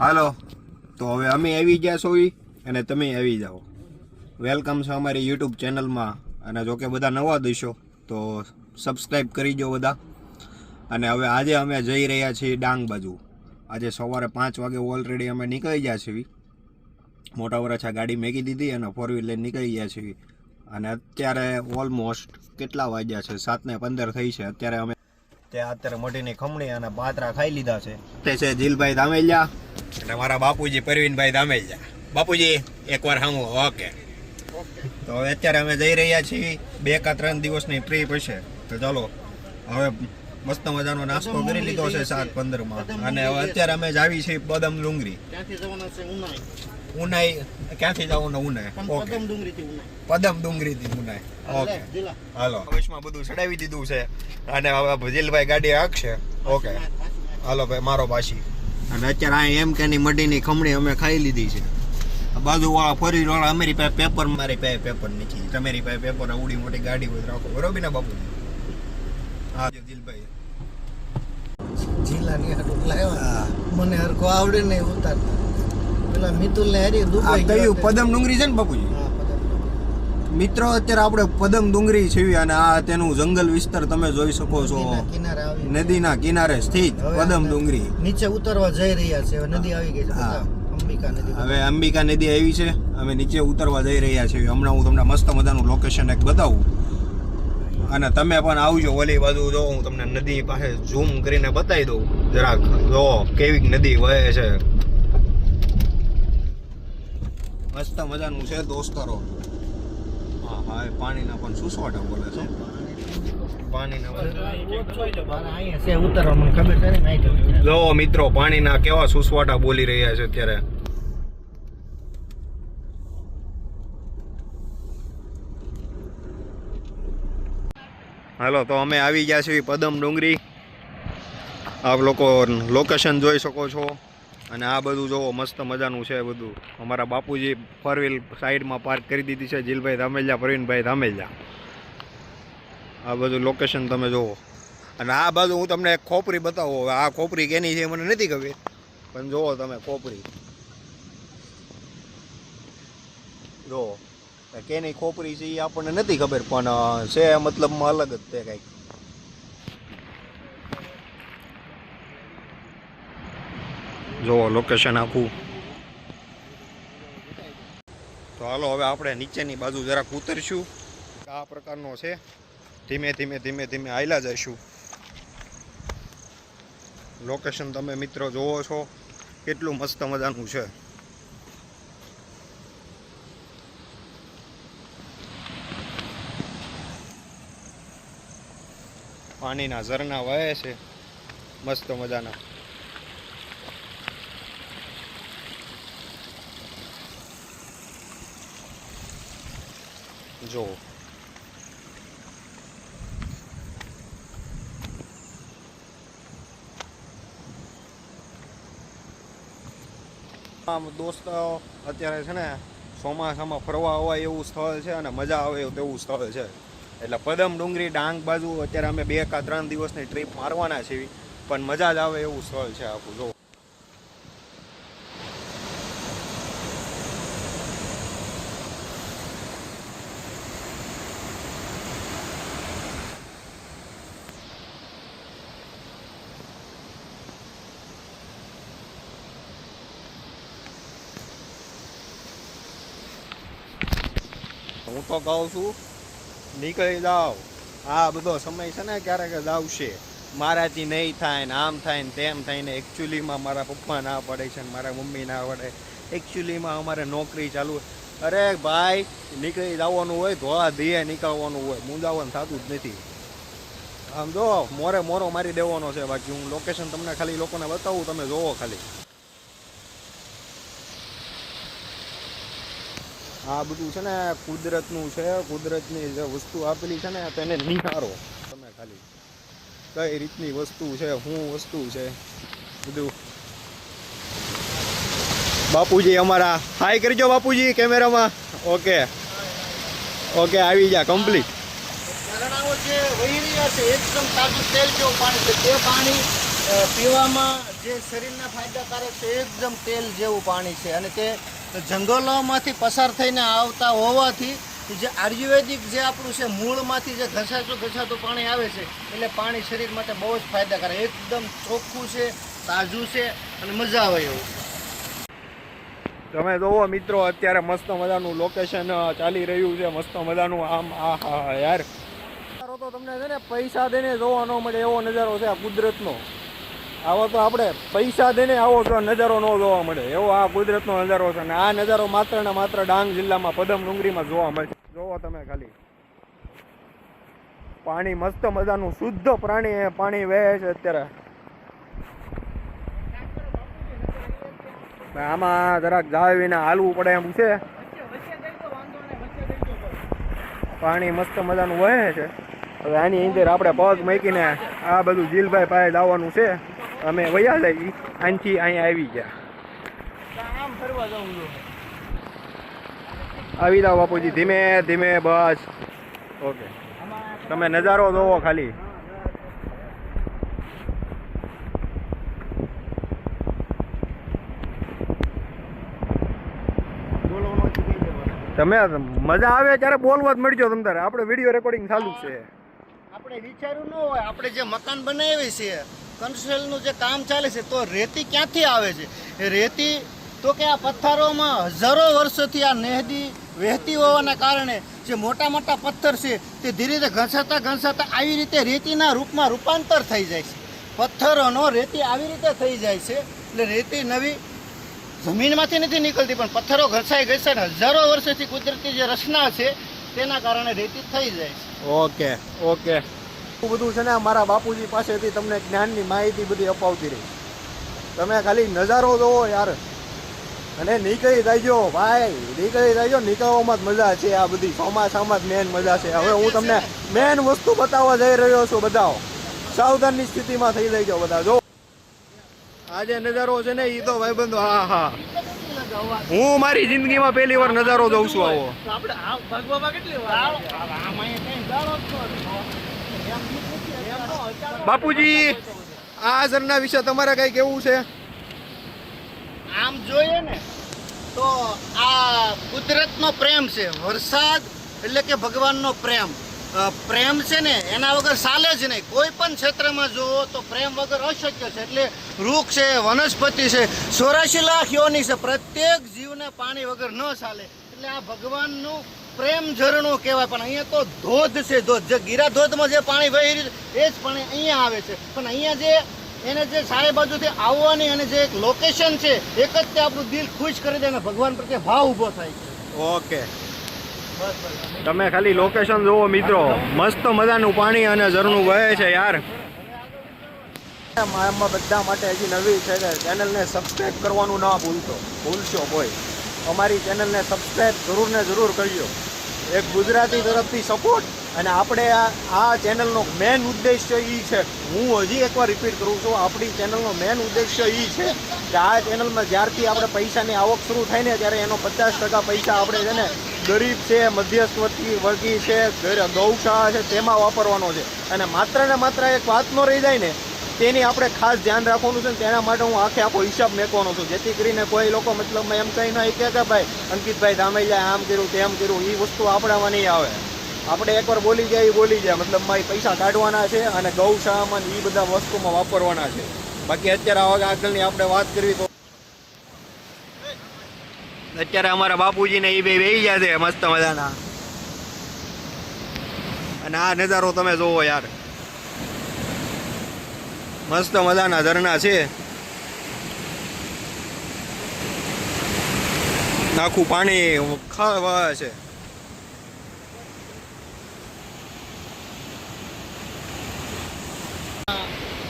હાલો. તો હવે અમે આવી ગયા સોઈ અને તમે આવી જાઓ. વેલકમ છે અમારી યુટ્યુબ ચેનલમાં અને જો કે બધા નવા દઈશો તો સબસ્ક્રાઈબ કરી દો બધા. અને હવે આજે અમે જઈ રહ્યા છીએ ડાંગ બાજુ. આજે સવારે પાંચ વાગે ઓલરેડી અમે નીકળી ગયા છીએ મોટા વરછા ગાડી મેકી દીધી અને ફોર વ્હીલર નીકળી ગયા છીએ અને અત્યારે ઓલમોસ્ટ કેટલા વાગ્યા છે? સાતને પંદર થઈ છે. અત્યારે અમે ત્યાં અત્યારે મોટીની ખમણી અને પાતરા ખાઈ લીધા છે. તે છે જીલભાઈ ધામેલિયા. અને મારા બાપુજી પરવીનભાઈ દામેજા બાપુજી એકવાર સામું ઓકે. તો હવે અત્યારે અમે જઈ રહ્યા છીએ બે કા ત્રણ દિવસની ટ્રીપ હશે. તો ચાલો હવે મસ્ત મજાનો નાસ્તો કરી લીધો છે સાત પંદરમાં અને હવે અત્યારે અમે જાવી છીએ બદમ ડુંગરી ત્યાંથી જવાના છે? ઉનાઈ. ક્યાંથી ક્યાંથી ને ઉનાઈ? ઓકે. પદમ ડુંગરીથી ઉનાઈ. ઉનાઈ. ઓકે. હાલો. ભવિષ્યમાં બધું ચડાવી દીધું છે. અને હવે ભજીલભાઈ ગાડી હાંકશે. ઓકે. હાલો ભાઈ મારો પાછી. અને અત્યારે આ એમ કે ની મડીની ખમણી અમે ખાઈ લીધી છે. બાજુ વાળા ફરી વાળા અમારી પાસે પેપર મારી પાસે પેપર નથી. તમારી પાસે પેપર ઉડી મોટી ગાડી હોય રાખો. બરોબર ને બાપુ? હા દિલભાઈ. હાટું લાવ્યા. મને હરકો આવડે નહીં ઉતારતા. પેલા મિતુલ ને હારી દુબઈ કયું પદમ ડુંગરી છે ને બાપુજી. મિત્રો અત્યારે આપણે પદમ ડુંગરી છીએ અને આ તેનું જંગલ વિસ્તાર તમે જોઈ શકો છો. નદીના કિનારે સ્થિત પદમ ડુંગરી નીચે ઉતરવા જઈ રહ્યા છે નદી આવી ગઈ છે હા. અંબિકા નદી હવે અંબિકા નદી આવી છે અમે નીચે ઉતરવા જઈ રહ્યા છીએ. હમણાં હું તમને મસ્ત મજાનું લોકેશન એક બતાવું. અને તમે પણ આવજો ઓલી બાજુ જો હું તમને નદી પાસે ઝૂમ કરીને બતાવી દઉં. જરાક જો કેવી નદી વહે છે. મસ્ત મજાનું છે દોસ્તરો. પાણીના પણ સુસવાટા બોલે છે? પાણીના જો મિત્રો, પાણીના કેવા સુસવાટા બોલી રહ્યા છે અત્યારે. હાલો, તો અમે આવી ગયા છીએ પદમ ડુંગરી. આપ લોકો લોકેશન જોઈ શકો છો. અને આ બધું જોવો, મસ્ત મજાનું છે બધું. અમારા બાપુજી ફોર વ્હીલ સાઈડમાં પાર્ક કરી દીધી છે, જીલભાઈ ધામેલિયા, પ્રવીણભાઈ ધામેલિયા. આ બધું લોકેશન તમે જોવો. અને આ બાજુ હું તમને એક ખોપરી બતાવું. આ ખોપરી કેની છે મને નથી ખબર. પણ જોવો તમે ખોપરી. જોવો. કેની ખોપરી છે એ આપણને નથી ખબર, પણ છે મતલબમાં અલગ જ તે કંઈક. જોવો લોકેશન આખું. તો હાલો, હવે આપણે નીચેની બાજુ જરાક ઉતરશું. આ પ્રકારનો છે. ધીમે ધીમે ધીમે ધીમે આયલા જઈશું. લોકેશન તમે મિત્રો જોવો છો, કેટલું મસ્ત મજાનું છે. પાણીના ઝરણા વહે છે. મસ્ત મજાના. જો આમ દોસ્તો અત્યારે છે ને ચોમાસામાં ફરવા આવવા એવું સ્થળ છે અને મજા આવે તેવું સ્થળ છે. એટલે પદમ ડુંગરી, ડાંગ બાજુ અત્યારે અમે બે કા ત્રણ દિવસની ટ્રીપ મારવાના છીએ. પણ મજા જ આવે એવું સ્થળ છે આખું, જો. હું તો કહું છું, નીકળી જાઓ. આ બધો સમય છે ને ક્યારેક જ આવશે. મારાથી નહીં થાય ને આમ થાય ને તેમ થાય ને એકચ્યુઅલીમાં મારા પપ્પા ના પડે છે ને મારા મમ્મી ના પડે. એકચ્યુઅલીમાં અમારે નોકરી ચાલુ અરે ભાઈ, નીકળી જવાનું હોય ધોળા ધીએ નીકળવાનું હોય. મૂંઝાવાનું થતું જ નથી. આમ જો, મોરે મોરો મારી દેવાનો છે. બાકી હું લોકેશન તમને ખાલી લોકોને બતાવું, તમે જોવો ખાલી. આ બધું છે ને, કુદરતનું છે, કુદરતની જે વસ્તુ આપેલી છે ને, તેને નિહારો. તમે ખાલી કઈ રીતની વસ્તુ છે શું વસ્તુ છે, બધું. બાપુજી અમારા, હાય કરજો બાપુજી, કેમેરામાં. ઓકે. ઓકે, આવી જા કમ્પ્લીટ ઝરણાઓ જે વહી રહ્યા છે, એકદમ તાજું તેલ જેવું પાણી છે. તે પાણી પીવામાં જે શરીરના ફાયદાકારક છે, એકદમ તેલ જેવું પાણી છે. અને તે જંગલોમાંથી પસાર થઈને આવતા હોવાથી જે આયુર્વેદિક જે આપણું છે મૂળમાંથી જે ઘસાતું ઘસાતું પાણી આવે છે એટલે પાણી શરીર માટે બહુ જ ફાયદાકારક એકદમ ચોખ્ખું છે તાજું છે અને મજા આવે એવું. તમે જોવો મિત્રો અત્યારે મસ્ત મજાનું લોકેશન ચાલી રહ્યું છે મસ્ત મજાનું આમ આ હા યાર. તો તમને છે ને પૈસા દઈને જોવા ન મળે એવો નજારો છે આ કુદરતનો. આવો તો આપણે પૈસા દઈને આવો તો નજારો ન જોવા મળે. એવો આ કુદરતનો નજારો છે અને આ નજારો માત્ર ને માત્ર ડાંગ જિલ્લામાં પદમ ડુંગરીમાં જોવા મળે જોવો તમે ખાલી. પાણી મસ્ત મજાનું, શુદ્ધ પ્રાણી પાણી વહે છે અત્યારે. આમાં જરાક જાળવીને હાલવું પડે એમ છે. પાણી મસ્ત મજાનું વહે છે. હવે આની અંદર આપણે પગ મૂકીને આ બધું જીલભાઈ પાસે લાવવાનું છે. અમે વયા જઈ અહીંથી અહીં આવી ગયા. આવી જાઓ બાપુજી ધીમે ધીમે બસ. ઓકે. તમે નજારો જોવો ખાલી. તમે મજા આવે ત્યારે બોલવા જ મળજો તમ તારે. આપણે વીડિયો રેકોર્ડિંગ ચાલુ છે. આપણે વિચાર્યું ન હોય આપણે જે મકાન બનાવી છે કન્સ્ટ્રક્શનનું જે કામ ચાલે છે, તો રેતી ક્યાંથી આવે છે? એ રેતી તો કે આ પથ્થરોમાં હજારો વર્ષોથી આ નહેદી વહેતી હોવાના કારણે જે મોટા મોટા પથ્થર છે, તે ધીરે ધીરે ઘસાતા ઘસાતા આવી રીતે રેતીના રૂપમાં રૂપાંતર થઈ જાય છે. પથ્થરોનો રેતી આવી રીતે થઈ જાય છે, એટલે રેતી નવી જમીનમાંથી નથી નીકળતી, પણ પથ્થરો ઘસાઈ ઘસાઈને હજારો વર્ષોથી કુદરતી જે રચના છે, તેના કારણે રેતી થઈ જાય છે. Okay okay. બધું છે ને મારા બાપુજી પાસેથી તમને જ્ઞાનની માહિતી બધી અપાવતી રહી. તમે ખાલી નજારો જોવો યાર. અને નીકળી જાયજો ભાઈ, નીકળી જાયજો નીકળવામાં જ મજા છે આ બધી. ચોમાસામાં જ મેન મજા છે. હવે હું તમને મેન વસ્તુ બતાવવા જઈ રહ્યો છું બધા સાવધાનની સ્થિતિમાં થઈ જઈજો બધા. જો. આ જે નજારો છે ને એ તો ભાઈબંધો, હા હા. હું મારી જિંદગીમાં પહેલી વાર નજારો જોઉં છું આવો. આપણે ભગવામાં કેટલી વાર? બાપુજી, આ ઝરના વિશે તમારે કઈ કેવું છે? આમ જોઈએ ને, તો આ કુદરતનો પ્રેમ છે, વરસાદ એટલે કે ભગવાનનો પ્રેમ. પ્રેમ છે ને, એના વગર ચાલે જ નહીં. કોઈ પણ ક્ષેત્રમાં જુઓ તો પ્રેમ વગર અશક્ય છે. એટલે વૃક્ષ છે, વનસ્પતિ છે સોરાશી લાખ યોની છે. પ્રત્યેક જીવને પાણી વગર ન ચાલે. એટલે આ ભગવાનનું પ્રેમ ઝરણું કહેવાય પણ અહીંયા તો ધોધ છે ધોધ. જે ગીરા ધોધમાં જે પાણી વહી રહ્યું છે એ જ પાણી અહીંયા આવે છે. પણ અહીંયા જે એને જે સારી બાજુથી આવવાની અને જે એક લોકેશન છે એક જ તે આપણું દિલ ખુશ કરી દે અને ભગવાન પ્રત્યે ભાવ ઊભો થાય છે. ઓકે. બસ બસ. તમે ખાલી લોકેશન જોવો મિત્રો. મસ્ત મજાનું પાણી અને ઝરણું વહે છે યાર. આમાં બધા માટે હજી નવી છે ચેનલને સબસ્ક્રાઈબ કરવાનું ના ભૂલતો ભૂલશો કોઈ. અમારી ચેનલને સબસ્ક્રાઈબ જરૂર ને જરૂર કરજો. એક ગુજરાતી તરફથી સપોર્ટ અને આપણે આ આ ચેનલનો મેન ઉદ્દેશ્ય એ છે. હું હજી એકવાર રિપીટ કરું છું, આપણી ચેનલનો મેન ઉદ્દેશ્ય એ છે કે આ ચેનલમાં જ્યારથી આપણે પૈસાની આવક શરૂ થાય ને ત્યારે એનો પચાસ ટકા પૈસા આપણે છે ને ગરીબ છે, મધ્યસ્થ વર્ગી છે ગૌશાળા છે, તેમાં વાપરવાનો છે. અને માત્ર ને માત્ર એક વાત ન રહી જાય ને તેની આપણે ખાસ ધ્યાન રાખવાનું છે ને તેના માટે હું આખે આખો હિસાબ મેકવાનો છું. જેથી કરીને કોઈ લોકો મતલબ એમ કહી નહીં કે ભાઈ, અંકિતભાઈ તમે જાય આમ કર્યું, તેમ કર્યું એ વસ્તુ આપણામાં નહીં આવે. આપણે એકવાર બોલી જાય એ બોલી જાય. મતલબ મારી પૈસા કાઢવાના છે અને ગૌશાળામાં એ બધા વસ્તુમાં વાપરવાના છે. બાકી અત્યારે આવા આગળની આપણે વાત કરવી તો અત્યારે અમારા બાપુજીને એ બે વેહી ગયા છે, મસ્ત મજાના. અને આ નજારો તમે જોવો યાર. મસ્ત મજાના ઝરણા છે. આખું પાણી, ખાવા છે.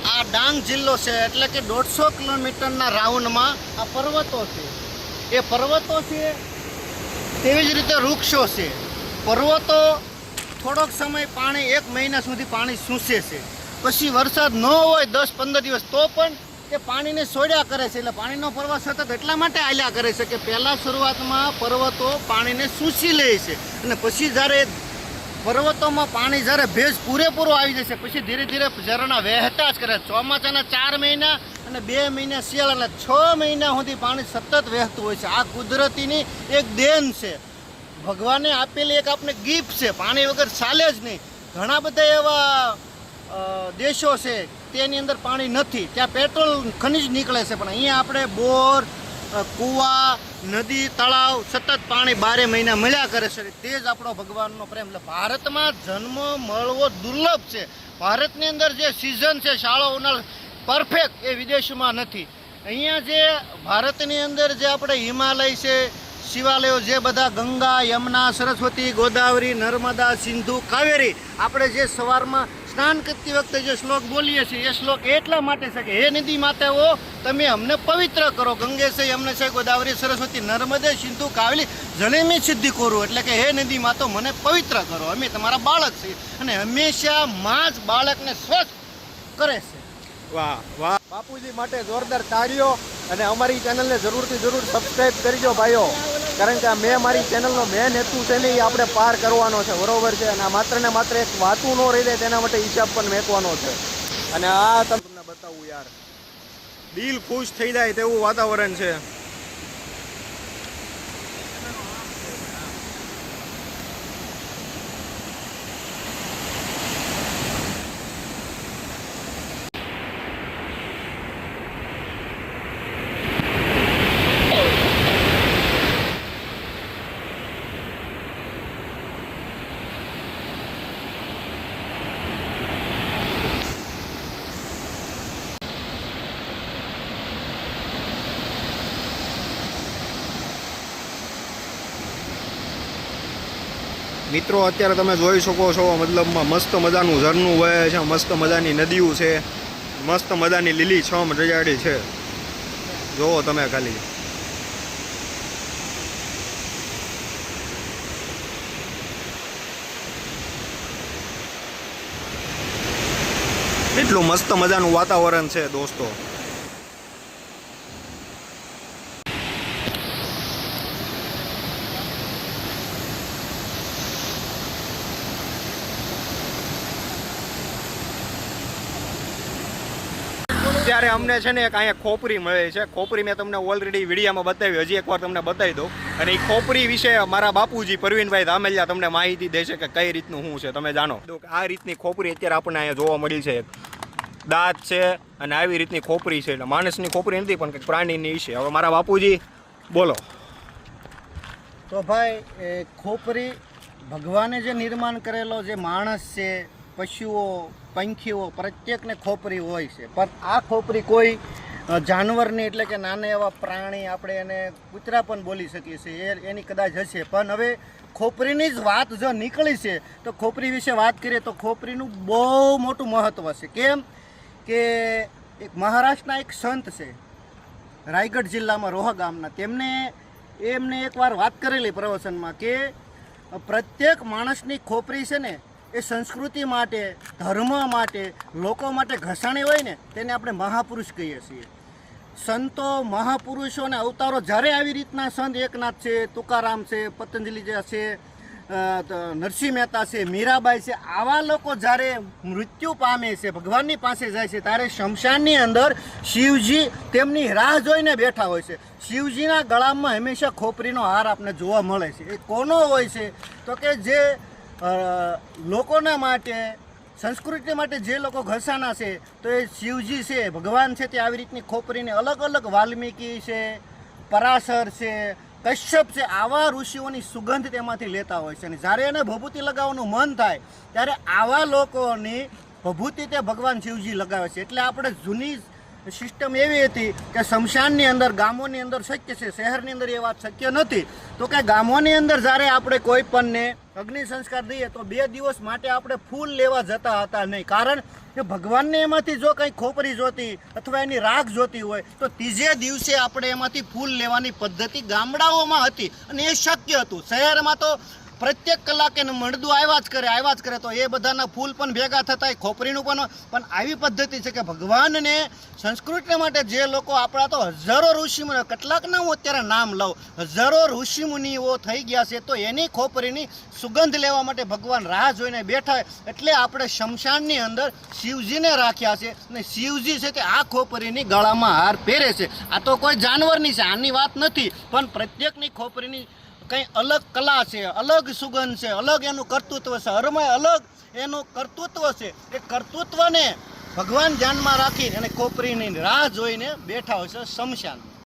આ ડાંગ જિલ્લો છે એટલે કે દોઢસો કિલોમીટરના રાઉન્ડમાં આ પર્વતો છે. એ પર્વતો છે તેવી જ રીતે વૃક્ષો છે. પર્વતો થોડોક સમય પાણી એક મહિના સુધી પાણી સૂસે છે. પછી વરસાદ ન હોય દસ પંદર દિવસ, તો પણ તે પાણીને સોડ્યા કરે છે. એટલે પાણીનો પર્વત સતત એટલા માટે આલ્યા કરે છે કે પહેલાં શરૂઆતમાં પર્વતો પાણીને સૂસી લે છે અને પછી જ્યારે પર્વતોમાં પાણી જ્યારે ભેજ પૂરેપૂરો આવી જશે, પછી ધીરે ધીરે ઝરણા વહેતા જ કરે. ચોમાસાના ચાર મહિના અને બે મહિના શિયાળાના છ મહિના સુધી પાણી સતત વહેતું હોય છે. આ કુદરતીની એક દેન છે. ભગવાને આપેલી એક આપણે ગિફ્ટ છે. પાણી વગર ચાલે જ નહીં. ઘણા બધા એવા દેશો છે, તેની અંદર પાણી નથી. ત્યાં પેટ્રોલ ખનિજ નીકળે છે, પણ અહીંયા આપણે બોર કૂવા, નદી, તળાવ સતત પાણી બારે મહિના મળ્યા કરે છે. તે જ આપણો ભગવાનનો પ્રેમ. એટલે ભારતમાં જન્મ મળવો દુર્લભ છે. ભારતની અંદર જે સિઝન છે, શાળો ઉનાળો પરફેક્ટ એ વિદેશમાં નથી. અહીંયા જે ભારતની અંદર જે આપણે હિમાલય છે, શિવાલયો જે બધા ગંગા, યમુના, સરસ્વતી, ગોદાવરી, નર્મદા, સિંધુ, કાવેરી, આપણે જે સવારમાં સ્નાન કરતી વખતે જે શ્લોક બોલીએ છીએ, એ શ્લોક એટલા માટે છે કે, હે નદી માતાઓ, તમે અમને પવિત્ર કરો. ગંગે છે અમને છે ગોદાવરી, સરસ્વતી, નર્મદે, સિંધુ કાવલી જનેમી સિદ્ધિ કરું. એટલે કે, હે નદી માતો મને પવિત્ર કરો. અમે તમારા બાળક છીએ અને હંમેશા માં જ બાળકને સ્વસ્થ કરે છે. વાહ વાહ. બાપુજી માટે જોરદાર તાળીઓ અને અમારી ચેનલને જરૂરથી જરૂર સબસ્ક્રાઈબ કરજો ભાઈઓ. કારણ કે આ મેં મારી ચેનલનો મેન હેતુ છે ને એ આપણે પાર કરવાનો છે, બરોબર છે? અને આ માત્ર ને માત્ર એક વાતું ન રહી જાય તેના માટે હિસાબ પણ મેકવાનો છે. અને આ તમને બતાવું યાર. દિલ ખુશ થઈ જાય તેવું વાતાવરણ છે. મિત્રો, અત્યારે તમે જોઈ શકો છો, મતલબમાં મસ્ત મજાનું ઝરનું વહે છે, મસ્ત મજાની નદીઓ છે, મસ્ત મજાની લીલી છમ રજાડી છે. જુઓ તમે ખાલી. એટલું મસ્ત મજાનું વાતાવરણ છે દોસ્તો. ત્યારે અમને છે ને એક અહીંયા ખોપરી મળે છે. ખોપરી મેં તમને ઓલરેડી વિડીયામાં બતાવી, હજી એકવાર તમને બતાવી દઉં. અને એ ખોપરી વિશે મારા બાપુજી પરવીનભાઈ ધામેલિયા તમને માહિતી દેશે કે કઈ રીતનું શું છે, તમે જાણો. આ રીતની ખોપરી અત્યારે આપણને અહીંયા જોવા મળી છે. દાંત છે અને આવી રીતની ખોપરી છે. એટલે માણસની ખોપરી નથી, પણ કંઈક પ્રાણીની છે. હવે મારા બાપુજી, બોલો. તો ભાઈ ખોપરી ભગવાને જે નિર્માણ કરેલો જે માણસ છે પશુઓ, પંખીઓ પ્રત્યેકને ખોપરી હોય છે. પણ આ ખોપરી કોઈ જાનવરની એટલે કે નાના એવા પ્રાણી આપણે એને કૂતરા પણ બોલી શકીએ છીએ. એની કદાચ હશે. પણ હવે ખોપરીની જ વાત જો નીકળી છે, તો ખોપરી વિશે વાત કરીએ તો ખોપરીનું બહુ મોટું મહત્ત્વ છે. કેમ કે એક મહારાષ્ટ્રના એક સંત છે, રાયગઢ જિલ્લામાં રોહ ગામના. તેમને, એમને એકવાર વાત કરેલી પ્રવચનમાં કે પ્રત્યેક માણસની ખોપરી છે ને એ સંસ્કૃતિ માટે, ધર્મ માટે, લોકો માટે ઘસાણી હોય ને, તેને આપણે મહાપુરુષ કહીએ છીએ. સંતો મહાપુરુષોને અવતારો જ્યારે આવી રીતના સંત એકનાથ છે, તુકારામ છે, પતંજલિ છે નરસિંહ મહેતા છે, મીરાબાઈ છે, આવા લોકો જ્યારે મૃત્યુ પામે છે, ભગવાનની પાસે જાય છે, ત્યારે શમશાનની અંદર શિવજી તેમની રાહ જોઈને બેઠા હોય છે. શિવજીના ગળામાં હંમેશા ખોપરીનો હાર આપણને જોવા મળે છે. એ કોનો હોય છે? તો કે જે લોકોના માટે, સંસ્કૃતિ માટે જે લોકો ઘસાના છે, તો એ શિવજી છે, ભગવાન છે, તે આવી રીતની ખોપરીને અલગ અલગ વાલ્મીકી છે, પરાશર છે, કશ્યપ છે, આવા ઋષિઓની સુગંધ તેમાંથી લેતા હોય છે. અને જ્યારે એને ભભૂતિ લગાવવાનું મન થાય, ત્યારે આવા લોકોની ભભૂતિ તે ભગવાન શિવજી લગાવે છે. એટલે આપણે જૂની સિસ્ટમ એવી હતી કે શમશાનની અંદર, ગામોની અંદર શક્ય છે, શહેરની અંદર એ વાત શક્ય નથી. તો કે ગામોની અંદર જ્યારે આપણે કોઈ પણને અગ્નિ સંસ્કાર દઈએ તો બે દિવસ માટે આપણે ફૂલ લેવા જતા હતા નહીં. કારણ કે ભગવાનને એમાંથી જો કંઈ ખોપરી જોતી અથવા એની રાખ જોતી હોય, તો ત્રીજે દિવસે આપણે એમાંથી ફૂલ લેવાની પદ્ધતિ ગામડાઓમાં હતી અને એ શક્ય હતું. શહેરમાં તો પ્રત્યેક કલાકે મળદું આવ્યા જ કરે આવ્યા જ કરે તો એ બધાના ફૂલ પણ ભેગા થતા ખોપરીનું પણ પણ આવી પદ્ધતિ છે કે ભગવાનને સંસ્કૃતિ માટે જે લોકો આપણા તો હજારો ઋષિમુનિ કેટલાકના હું અત્યારે નામ લઉં, હજારો ઋષિમુનિઓ થઈ ગયા છે, તો એની ખોપરીની સુગંધ લેવા માટે ભગવાન રાહ જોઈને બેઠા એટલે આપણે શમશાનની અંદર શિવજીને રાખ્યા છે અને શિવજી છે તે આ ખોપરીની ગળામાં હાર પહેરે છે. આ તો કોઈ જાનવરની છે, આની વાત નથી. પણ પ્રત્યેકની ખોપરીની કંઈ અલગ કલા છે, અલગ સુગંધ છે, અલગ એનું કર્તૃત્વ છે. હરમય અલગ એનું કર્તૃત્વ છે. એ કર્તૃત્વને ભગવાન ધ્યાનમાં રાખી અને કોપરીની રાહ જોઈને બેઠા હોય છે શમશાન